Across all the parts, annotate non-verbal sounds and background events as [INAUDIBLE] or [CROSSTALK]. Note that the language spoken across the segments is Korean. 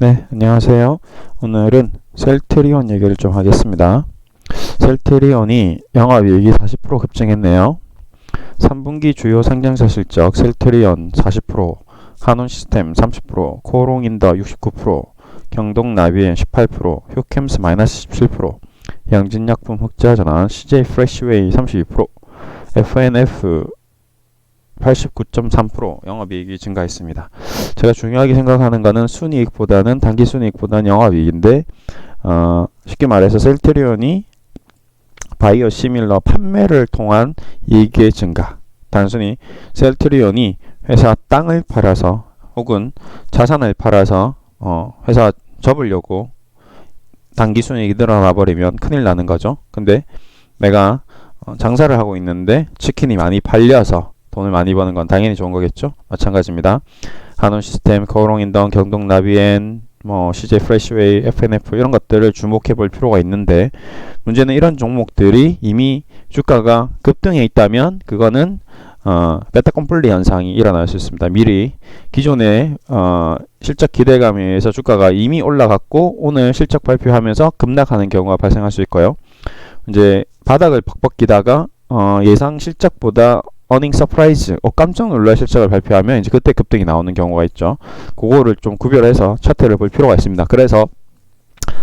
네, 안녕하세요. 오늘은 셀트리온 얘기를 좀 하겠습니다. 셀트리온이 영업이익이 40% 급증했네요. 3분기 주요 상장사 실적 셀트리온 40%, 한온시스템 30%, 코롱인더 69%, 경동나비엔 18%, 휴캠스 마이너스 17%, 영진약품 흑자 전환 CJ 프레시웨이 32%, FNF 89.3% 영업이익이 증가했습니다. 제가 중요하게 생각하는 거는 순이익보다는 단기 순이익보다는 영업이익인데 어, 쉽게 말해서 셀트리온이 바이오 시밀러 판매를 통한 이익의 증가 단순히 셀트리온이 회사 땅을 팔아서 혹은 자산을 팔아서 어, 회사 접으려고 단기 순이익이 늘어나 버리면 큰일 나는 거죠. 근데 내가 어, 장사를 하고 있는데 치킨이 많이 팔려서 돈을 많이 버는 건 당연히 좋은 거겠죠. 마찬가지입니다. 한원 시스템, 거울홍인던, 경동 나비엔, 뭐 CJ 프레시웨이, FNF 이런 것들을 주목해 볼 필요가 있는데 문제는 이런 종목들이 이미 주가가 급등해 있다면 그거는 어, 베타 컴플리 현상이 일어날 수 있습니다. 미리 기존의 어, 실적 기대감에 의해서 주가가 이미 올라갔고 오늘 실적 발표하면서 급락하는 경우가 발생할 수 있고요. 이제 바닥을 벅벅 기다가 어, 예상 실적보다 어닝 서프라이즈, 어, 깜짝 놀랄 실적을 발표하면 이제 그때 급등이 나오는 경우가 있죠. 그거를 좀 구별해서 차트를 볼 필요가 있습니다. 그래서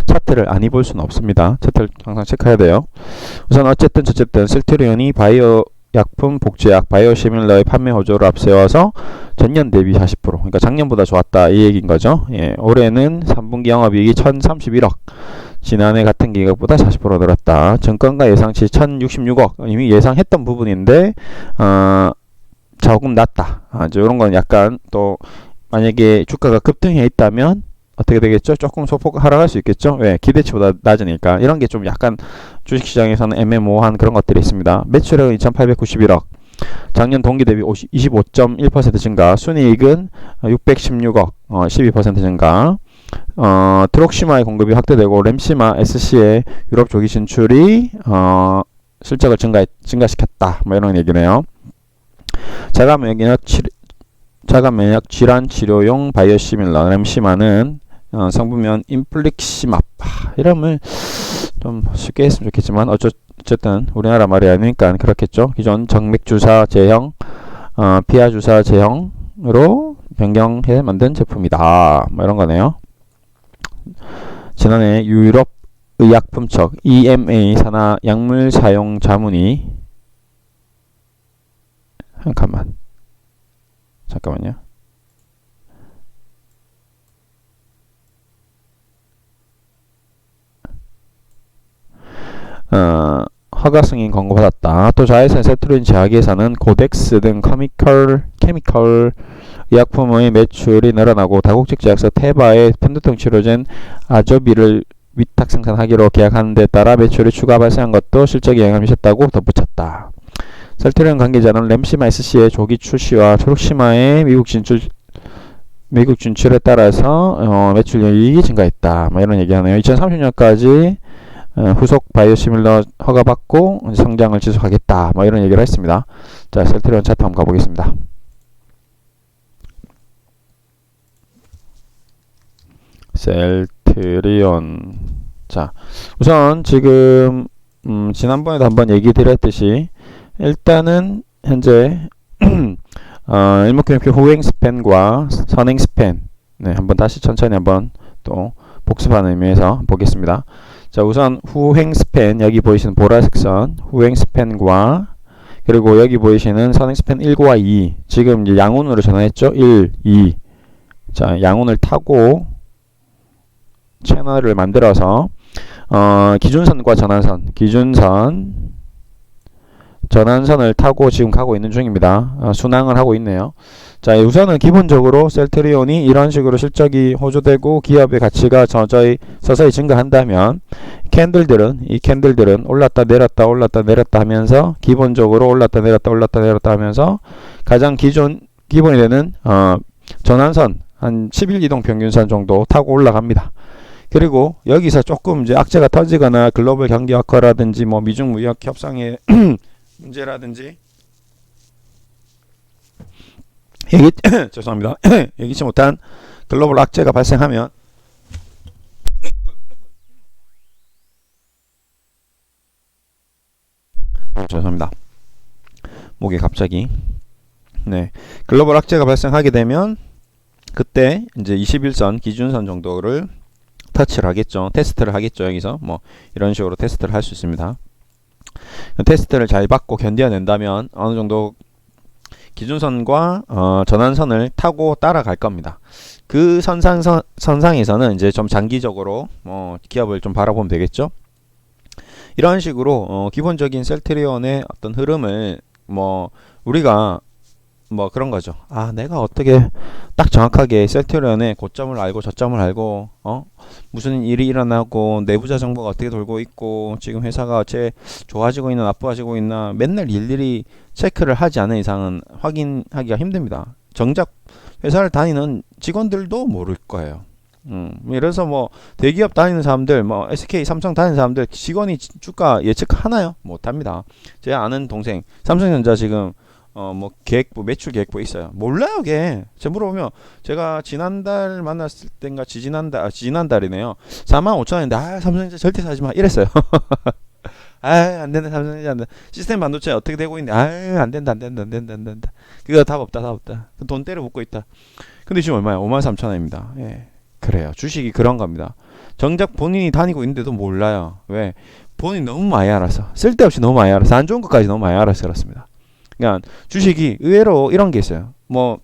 차트를 안 입을 수는 없습니다. 차트를 항상 체크해야 돼요. 우선 어쨌든 어쨌든 셀트리온이 바이오 약품, 복제약, 바이오 시밀러의 판매 호조를 앞세워서 전년 대비 40% 그러니까 작년보다 좋았다 이 얘기인 거죠. 예, 올해는 3분기 영업이익이 1,031억 지난해 같은 기간보다 40% 늘었다. 정권가 예상치 1,066억 이미 예상했던 부분인데 어, 조금 낮다. 아, 이런 건 약간 또 만약에 주가가 급등해 있다면 어떻게 되겠죠? 조금 소폭 하락할 수 있겠죠? 왜? 기대치보다 낮으니까. 이런 게 좀 약간 주식시장에서는 애매모호한 그런 것들이 있습니다. 매출액은 2,891억. 작년 동기 대비 25.1% 증가. 순이익은 616억. 어, 12% 증가. 어, 트록시마의 공급이 확대되고 램시마 SC의 유럽 조기 진출이 어, 실적을 증가 증가시켰다. 뭐 이런 얘기네요. 자가 면역 치 자가 면역 질환 치료용 바이오시밀러 램시마는 어, 성분면 인플릭시맙 이름을 좀 쉽게 했으면 좋겠지만 어쨌든 우리나라 말이 아니니까 그렇겠죠. 기존 정맥 주사 제형, 어, 피하 주사 제형으로 변경해 만든 제품이다. 뭐 이런 거네요. 지난해 유럽 의약품청 EMA 산하 약물 사용 자문이 잠깐만 잠깐만요. 어, 허가 승인 권고받았다. 또 자외선 세트린 제약회사는 고덱스 등 케미컬, 케미컬 의약품의 매출이 늘어나고 다국적 제약사 테바의 편두통 치료제인 아조비를 위탁 생산하기로 계약하는 데 따라 매출이 추가 발생한 것도 실적에 영향을 미쳤다고 덧붙였다. 셀트리온 관계자는 램시마 SC의 조기 출시와 초록시마의 미국 진출 미국 진출에 따라서 어, 매출 이익이 증가했다. 뭐 이런 얘기하네요. 2030년까지 어, 후속 바이오시밀러 허가받고 성장을 지속하겠다. 뭐 이런 얘기를 했습니다. 자, 셀트리온 차트 한번 가보겠습니다. 셀트리온 자 우선 지금 음, 지난번에도 한번 얘기 드렸듯이 일단은 현재 [CLEARS THROAT] 어, 일목균표 후행 스팬과 선행 스팬 네 한번 다시 천천히 한번 또 복습하는 의미에서 보겠습니다 자 우선 후행 스팬 여기 보이시는 보라색 선 후행 스팬과 그리고 여기 보이시는 선행 스팬 1과 2 지금 이제 양운으로 전환했죠 1, 2 자 양운을 타고 채널을 만들어서 어, 기준선과 전환선, 기준선, 전환선을 타고 지금 가고 있는 중입니다. 어, 순항을 하고 있네요. 자, 우선은 기본적으로 셀트리온이 이런 식으로 실적이 호조되고 기업의 가치가 저저히 서서히 증가한다면 캔들들은 이 캔들들은 올랐다 내렸다 올랐다 내렸다 하면서 기본적으로 올랐다 내렸다 올랐다 내렸다 하면서 가장 기존 기본이 되는 어, 전환선 한 10일 이동 평균선 정도 타고 올라갑니다. 그리고 여기서 조금 이제 악재가 터지거나 글로벌 경기 악화라든지 뭐 미중 무역 협상의 [CLEARS THROAT] 문제라든지 예기, [COUGHS] 죄송합니다. [COUGHS] 예기치 못한 글로벌 악재가 발생하면 어, 죄송합니다. 목에 갑자기 네 글로벌 악재가 발생하게 되면 그때 이제 21선 기준선 정도를 터치를 하겠죠. 테스트를 하겠죠. 여기서 뭐 이런 식으로 테스트를 할 수 있습니다. 테스트를 잘 받고 견뎌낸다면 어느 정도 기준선과 어, 전환선을 타고 따라갈 겁니다. 그 선상 선, 선상에서는 이제 좀 장기적으로 어, 기업을 좀 바라보면 되겠죠. 이런 식으로 어, 기본적인 셀트리온의 어떤 흐름을 뭐 우리가 뭐 그런 거죠. 아, 내가 어떻게 딱 정확하게 셀트리온의 고점을 알고 저점을 알고 어 무슨 일이 일어나고 내부자 정보가 어떻게 돌고 있고 지금 회사가 어째 좋아지고 있나 나빠지고 있나 맨날 일일이 체크를 하지 않은 이상은 확인하기가 힘듭니다. 정작 회사를 다니는 직원들도 모를 거예요. 음, 이래서 뭐 대기업 다니는 사람들, 뭐 SK, 삼성 다니는 사람들 직원이 지- 주가 예측 하나요? 못 합니다. 제 아는 동생 삼성전자 지금 어 뭐 계획부 매출 계획부 있어요. 몰라요, 걔. 제 물어보면 제가 지난달 만났을 땐가 지지난달 아, 지난달이네요. 4만 5천 원인데 아 삼성전자 절대 사지 마 이랬어요. [LAUGHS] 아안 된다 삼성전자 안 된다. 시스템 반도체 어떻게 되고 있는데 아안 된다 안 된다 안 된다 안 된다. 그거 답 없다 답 없다. 돈 때려 붓고 있다. 근데 지금 얼마야? 5만 3천 원입니다. 예. 그래요. 주식이 그런 겁니다. 정작 본인이 다니고 있는데도 몰라요. 왜? 본인이 너무 많이 알아서 쓸데없이 너무 많이 알아서 안 좋은 것까지 너무 많이 알아서 그렇습니다. 그러니까 주식이 의외로 이런 게 있어요. 뭐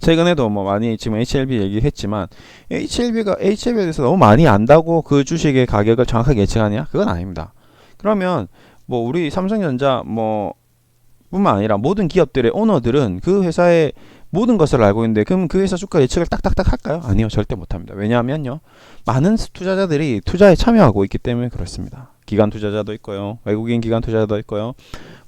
최근에도 뭐 많이 지금 HLB 얘기했지만 HLB가 HLB에 대해서 너무 많이 안다고 그 주식의 가격을 정확하게 예측하냐? 그건 아닙니다. 그러면 뭐 우리 삼성전자 뭐 뿐만 아니라 모든 기업들의 오너들은 그 회사의 모든 것을 알고 있는데 그럼 그 회사 주가 예측을 딱딱딱 할까요? 아니요, 절대 못합니다. 왜냐하면요, 많은 투자자들이 투자에 참여하고 있기 때문에 그렇습니다. 기관 투자자도 있고요, 외국인 기관 투자자도 있고요,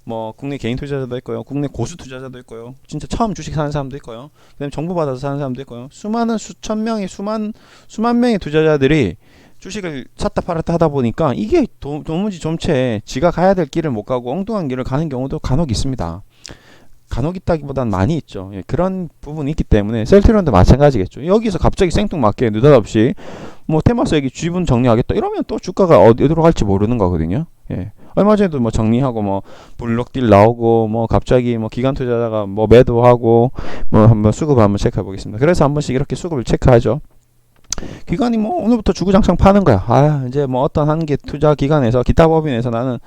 뭐 국내 개인 투자자도 있고요, 국내 고수 투자자도 있고요, 진짜 처음 주식 사는 사람도 있고요, 그다음에 정보 받아서 사는 사람도 있고요, 수많은 수천 명의 수만 수만 명의 투자자들이 주식을 샀다 팔았다 하다 보니까 이게 도, 도무지 좀체 지가 가야 될 길을 못 가고 엉뚱한 길을 가는 경우도 간혹 있습니다. 간혹 있다기보단 많이 있죠. 예, 그런 부분이 있기 때문에 셀트리온도 마찬가지겠죠. 여기서 갑자기 생뚱맞게 느닷없이 뭐 테마스 여기 지분 정리하겠다 이러면 또 주가가 어디로 갈지 모르는 거거든요. 예. 얼마 전에도 뭐 정리하고 뭐 블록딜 나오고 뭐 갑자기 뭐 기관 투자자가 뭐 매도하고 뭐 한번 수급 한번 체크해 보겠습니다. 그래서 한 번씩 이렇게 수급을 체크하죠. 기관이 뭐 오늘부터 주구장창 파는 거야. 아 이제 뭐 어떤 한 개 투자 기관에서 기타 법인에서 나는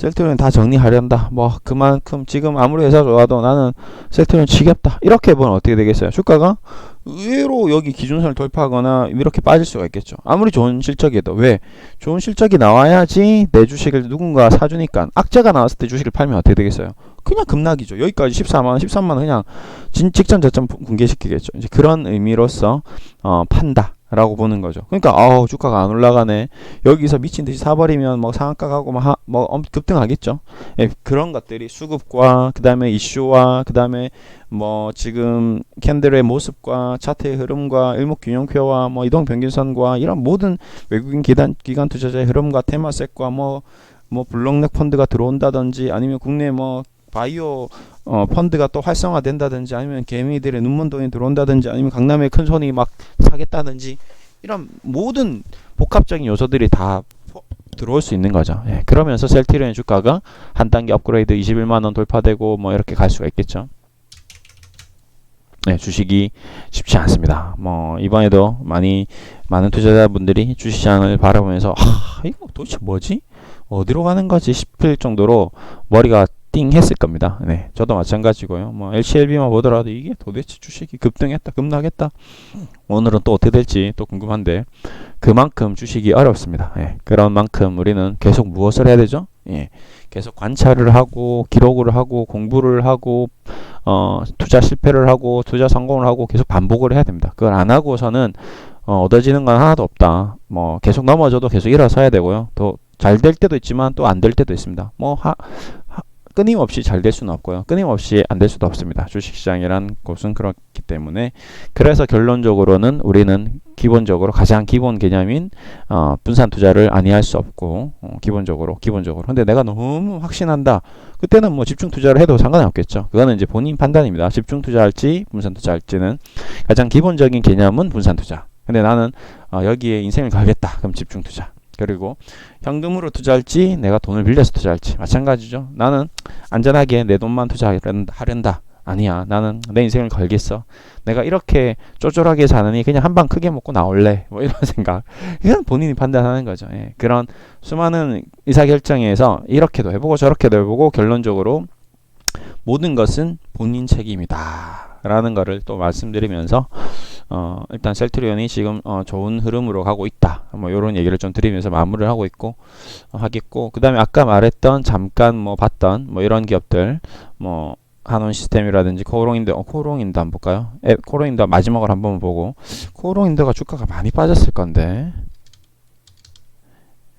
셀트리온 다 정리하련다. 뭐 그만큼 지금 아무리 회사 좋아도 나는 셀트리온 지겹다. 이렇게 보면 어떻게 되겠어요? 주가가 의외로 여기 기준선을 돌파하거나 이렇게 빠질 수가 있겠죠. 아무리 좋은 실적이어도 왜 좋은 실적이 나와야지 내 주식을 누군가 사주니까 악재가 나왔을 때 주식을 팔면 어떻게 되겠어요? 그냥 급락이죠. 여기까지 14만 원, 13만 원 그냥 진 직전 저점 붕괴시키겠죠. 이제 그런 의미로서 어, 판다. 라고 보는 거죠. 그러니까 아우 주가가 안 올라가네. 여기서 미친 듯이 사버리면 뭐 상한가 가고 뭐, 하, 뭐 엄- 급등하겠죠. 예, 그런 것들이 수급과 그 다음에 이슈와 그 다음에 뭐 지금 캔들의 모습과 차트의 흐름과 일목균형표와 뭐 이동 평균선과 이런 모든 외국인 기관 기관 투자자의 흐름과 테마섹과 뭐뭐 블록넥 펀드가 들어온다든지 아니면 국내 뭐 바이오 어, 펀드가 또 활성화된다든지 아니면 개미들의 눈먼 돈이 들어온다든지 아니면 강남의 큰 손이 막 사겠다든지 이런 모든 복합적인 요소들이 다 포- 들어올 수 있는 거죠. 예, 그러면서 셀트리온의 주가가 한 단계 업그레이드 21만 원 돌파되고 뭐 이렇게 갈 수가 있겠죠. 네, 주식이 쉽지 않습니다. 뭐 이번에도 많이 많은 투자자분들이 주식시장을 바라보면서 아 이거 도대체 뭐지? 어디로 가는 거지 싶을 정도로 머리가 띵 했을 겁니다. 네, 저도 마찬가지고요. 뭐 LCLB만 보더라도 이게 도대체 주식이 급등했다, 급락했다. 오늘은 또 어떻게 될지 또 궁금한데 그만큼 주식이 어렵습니다. 예, 그런 만큼 우리는 계속 무엇을 해야 되죠? 예, 계속 관찰을 하고 기록을 하고 공부를 하고 어, 투자 실패를 하고 투자 성공을 하고 계속 반복을 해야 됩니다. 그걸 안 하고서는 어, 얻어지는 건 하나도 없다. 뭐 계속 넘어져도 계속 일어서야 되고요. 또 잘 될 때도 있지만 또 안 될 때도 있습니다. 뭐 하, 하- 끊임없이 잘 될 수는 없고요. 끊임없이 안 될 수도 없습니다. 주식시장이란 곳은 그렇기 때문에. 그래서 결론적으로는 우리는 기본적으로 가장 기본 개념인 어, 분산 투자를 아니할 수 없고 어, 기본적으로 기본적으로. 근데 내가 너무 확신한다. 그때는 뭐 집중 투자를 해도 상관이 없겠죠. 그거는 이제 본인 판단입니다. 집중 투자할지 분산 투자할지는 가장 기본적인 개념은 분산 투자. 근데 나는 어, 여기에 인생을 걸겠다. 그럼 집중 투자 그리고 현금으로 투자할지 내가 돈을 빌려서 투자할지 마찬가지죠. 나는 안전하게 내 돈만 투자하련다. 아니야. 나는 내 인생을 걸겠어. 내가 이렇게 쪼쪼하게 사느니 그냥 한 방 크게 먹고 나올래. 뭐 이런 [LAUGHS] 생각. 이건 본인이 판단하는 거죠. 예. 그런 수많은 의사결정에서 이렇게도 해보고 저렇게도 해보고 결론적으로 모든 것은 본인 책임이다. 라는 거를 또 말씀드리면서 어, 일단 셀트리온이 지금 어, 좋은 흐름으로 가고 있다. 뭐 이런 얘기를 좀 드리면서 마무리를 하고 있고 어, 하겠고 그다음에 아까 말했던 잠깐 뭐 봤던 뭐 이런 기업들 뭐 한원 시스템이라든지 코오롱인데 어, 코오롱인도 한번 볼까요? 에, 코오롱인도 마지막으로 한번 보고 코오롱인도가 주가가 많이 빠졌을 건데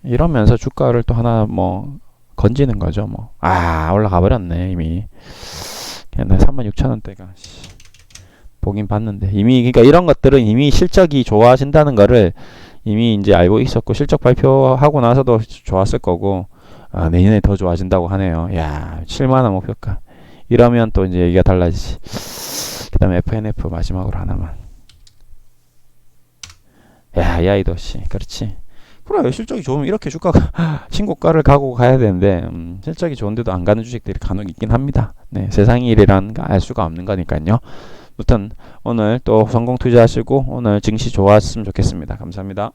이러면서 주가를 또 하나 뭐 건지는 거죠 뭐 아 올라가 버렸네 이미 그냥 36,000원대가 보긴 봤는데 이미 그러니까 이런 것들은 이미 실적이 좋아진다는 거를 이미 이제 알고 있었고 실적 발표하고 나서도 좋았을 거고 아, 내년에 더 좋아진다고 하네요. 야, 7만 원 목표가. 이러면 또 이제 얘기가 달라지지. 그다음에 FNF 마지막으로 하나만. 야, 야이도 씨, 그렇지. 그래, 실적이 좋으면 이렇게 주가가 [LAUGHS] 신고가를 가고 가야 되는데 음, 실적이 좋은데도 안 가는 주식들이 간혹 있긴 합니다. 네, 세상의 일이란 알 수가 없는 거니까요. 아무튼 오늘 또 성공 투자하시고 오늘 증시 좋았으면 좋겠습니다. 감사합니다.